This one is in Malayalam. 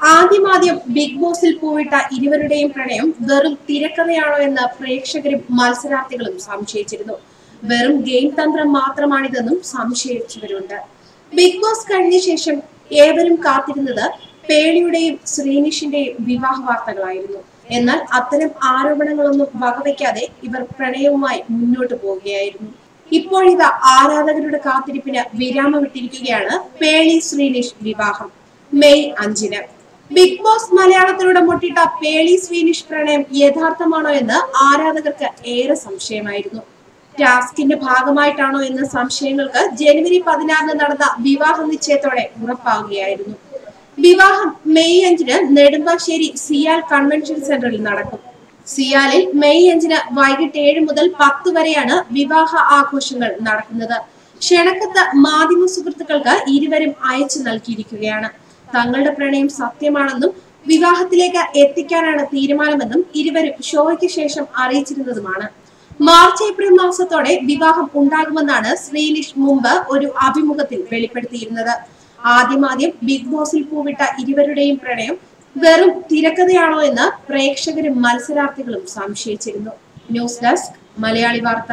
ആദ്യമാദ്യം ബിഗ് ബോസിൽ പോയിട്ട ഇരുവരുടെയും പ്രണയം വെറും തിരക്കഥയാണോ എന്ന് പ്രേക്ഷകരും മത്സരാർത്ഥികളും സംശയിച്ചിരുന്നു. വെറും ഗെയിം തന്ത്രം മാത്രമാണിതെന്നും സംശയിച്ചവരുണ്ട്. ബിഗ് ബോസ് കഴിഞ്ഞ ശേഷം ഏവരും കാത്തിരുന്നത് പേളിയുടെയും ശ്രീനിഷിന്റെയും വിവാഹ വാർത്തകളായിരുന്നു. എന്നാൽ അത്തരം ആരോപണങ്ങളൊന്നും വകവയ്ക്കാതെ ഇവർ പ്രണയവുമായി മുന്നോട്ട് പോവുകയായിരുന്നു. ഇപ്പോഴിതാ ആരാധകരുടെ കാത്തിരിപ്പിന് വിരാമമിട്ടിരിക്കുകയാണ് പേളി ശ്രീനിഷ് വിവാഹം. മെയ് അഞ്ചിന്. ബിഗ് ബോസ് മലയാളത്തിലൂടെ മുട്ടിട്ട പേളി സ്വീനിഷ് പ്രണയം യഥാർത്ഥമാണോ എന്ന് ആരാധകർക്ക് ഏറെ സംശയമായിരുന്നു. ടാസ്കിന്റെ ഭാഗമായിട്ടാണോ എന്ന സംശയങ്ങൾക്ക് ജനുവരി പതിനാറിന് നടന്ന വിവാഹ നിശ്ചയത്തോടെ ഉറപ്പാവുകയായിരുന്നു. വിവാഹം മെയ് അഞ്ചിന് നെടുമ്പാശ്ശേരി സിയാൽ കൺവെൻഷൻ സെന്ററിൽ നടക്കും. സിയാലിൽ മെയ് അഞ്ചിന് വൈകിട്ട് ഏഴ് മുതൽ പത്ത് വരെയാണ് വിവാഹ ആഘോഷങ്ങൾ നടക്കുന്നത്. ക്ഷണക്കത്ത് മാധ്യമ സുഹൃത്തുക്കൾക്ക് ഇരുവരും അയച്ചു നൽകിയിരിക്കുകയാണ്. തങ്ങളുടെ പ്രണയം സത്യമാണെന്നും വിവാഹത്തിലേക്ക് എത്തിക്കാനാണ് തീരുമാനമെന്നും ഇരുവരും ഷോയ്ക്ക് ശേഷം അറിയിച്ചിരുന്നതുമാണ്. മാർച്ച് ഏപ്രിൽ മാസത്തോടെ വിവാഹം ഉണ്ടാകുമെന്നാണ് ശ്രീനിഷ് മുമ്പ് ഒരു അഭിമുഖത്തിൽ വെളിപ്പെടുത്തിയിരുന്നത്. ആദ്യമാദ്യം ബിഗ് ബോസിൽ പൂവിട്ട ഇരുവരുടെയും പ്രണയം വെറും തിരക്കഥയാണോ എന്ന് പ്രേക്ഷകരും മത്സരാർത്ഥികളും സംശയിച്ചിരുന്നു. ന്യൂസ് ഡെസ്ക് മലയാളി വാർത്ത.